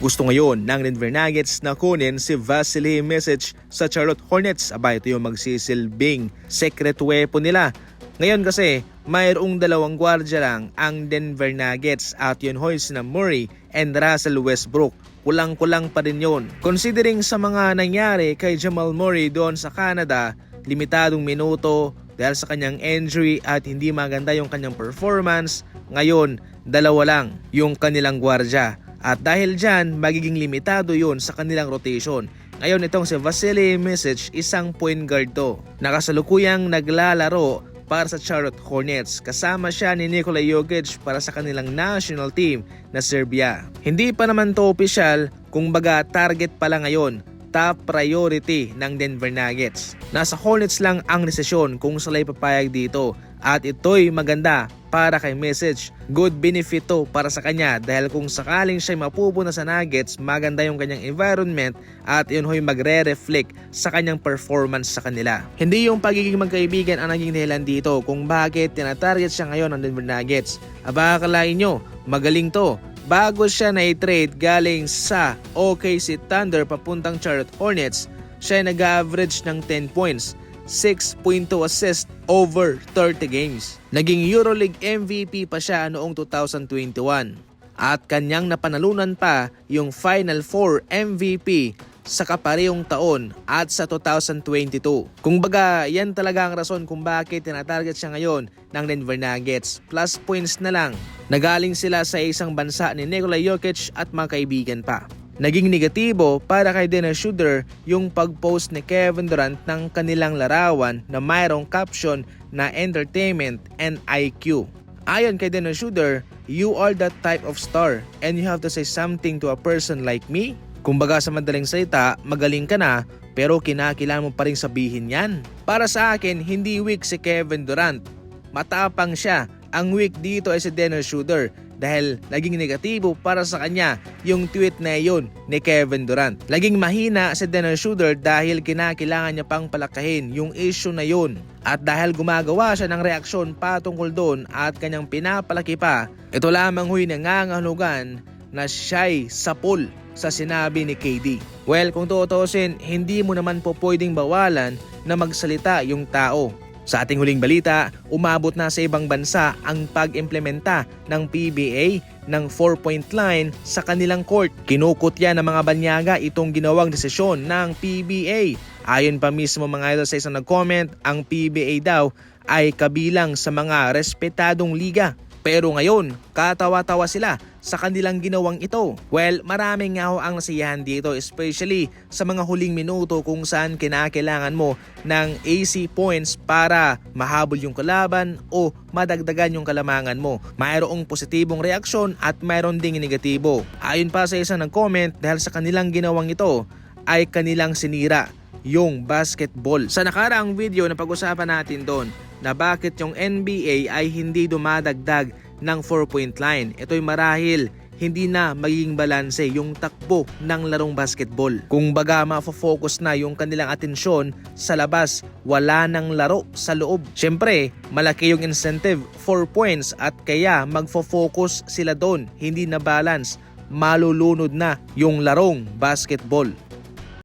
Gusto ngayon ng Denver Nuggets na kunin si Vasily Message sa Charlotte Hornets. Aba, ito yung magsisilbing secret weapon nila. Ngayon kasi, mayroong dalawang gwardya lang ang Denver Nuggets at yun hoy na Murray and Russell Westbrook. Kulang-kulang pa rin yun. Considering sa mga nangyari kay Jamal Murray doon sa Canada, limitadong minuto dahil sa kanyang injury at hindi maganda yung kanyang performance, ngayon, dalawa lang yung kanilang gwardya. At dahil dyan, magiging limitado yun sa kanilang rotation. Ngayon itong si Vasily Misic, isang point guard to. Nakasalukuyang naglalaro para sa Charlotte Hornets. Kasama siya ni Nikola Jokic para sa kanilang national team na Serbia. Hindi pa naman to opisyal, kung baga target pa lang ngayon top priority ng Denver Nuggets. Nasa Hornets lang ang desisyon kung sila papayag dito at ito'y maganda para kay Message. Good benefit to para sa kanya dahil kung sakaling siya mapupunta sa Nuggets, maganda yung kanyang environment at yun ho'y magre-reflect sa kanyang performance sa kanila. Hindi yung pagiging magkaibigan ang naging dahilan dito kung bakit tinatarget siya ngayon ng Denver Nuggets. Aba akalain nyo, magaling to bago siya na i-trade galing sa OKC Thunder papuntang Charlotte Hornets, siya ay nag-average ng 10 points, 6.2 assist over 30 games. Naging EuroLeague MVP pa siya noong 2021 at kanyang napanalunan pa yung Final Four MVP sa kaparehong taon at sa 2022. Kung baga, yan talaga ang rason kung bakit tinatarget siya ngayon ng Denver Nuggets. Plus points na lang. Nagaling sila sa isang bansa ni Nikola Jokic at mga kaibigan pa. Naging negatibo para kay Dennis Schroeder yung pag-post ni Kevin Durant ng kanilang larawan na mayroong caption na entertainment and IQ. Ayon kay Dennis Schroeder, you are that type of star and you have to say something to a person like me Kumbaga sa madaling salita, magaling ka na pero kinakailangan mo pa rin sabihin yan. Para sa akin, hindi weak si Kevin Durant. Matapang siya. Ang weak dito ay si Dennis Schroeder dahil naging negatibo para sa kanya yung tweet na yun ni Kevin Durant. Laging mahina si Dennis Schroeder dahil kinakailangan niya pang palakahin yung issue na yun. At dahil gumagawa siya ng reaksyon patungkol doon at kanyang pinapalaki pa, ito lamang huy nangangahulugan na siya'y sapul sa sinabi ni KD. Well, kung tutuusin, hindi mo naman po pwedeng bawalan na magsalita yung tao. Sa ating huling balita, umabot na sa ibang bansa ang pag-implementa ng PBA ng 4-point line sa kanilang court. Kinukutya ng mga banyaga itong ginawang desisyon ng PBA. Ayon pa mismo mga idol sa isang nag-comment, ang PBA daw ay kabilang sa mga respetadong liga pero ngayon, katawa-tawa sila sa kanilang ginawang ito. Well, maraming nga ho ang nasiyahan dito especially sa mga huling minuto kung saan kinakailangan mo ng AC points para mahabol yung kalaban o madagdagan yung kalamangan mo. Mayroong positibong reaksyon at mayroon ding negatibo. Ayon pa sa isang nag-comment dahil sa kanilang ginawang ito ay kanilang sinira yung basketball. Sa nakaraang video na pag-usapan natin doon na bakit yung NBA ay hindi dumadagdag ng 4-point line. Ito'y marahil hindi na magiging balanse yung takbo ng larong basketball. Kung baga mafo-focus na yung kanilang atensyon sa labas, wala nang laro sa loob. Siyempre, malaki yung incentive, 4 points at kaya magfo-focus sila doon, hindi na balance malulunod na yung larong basketball.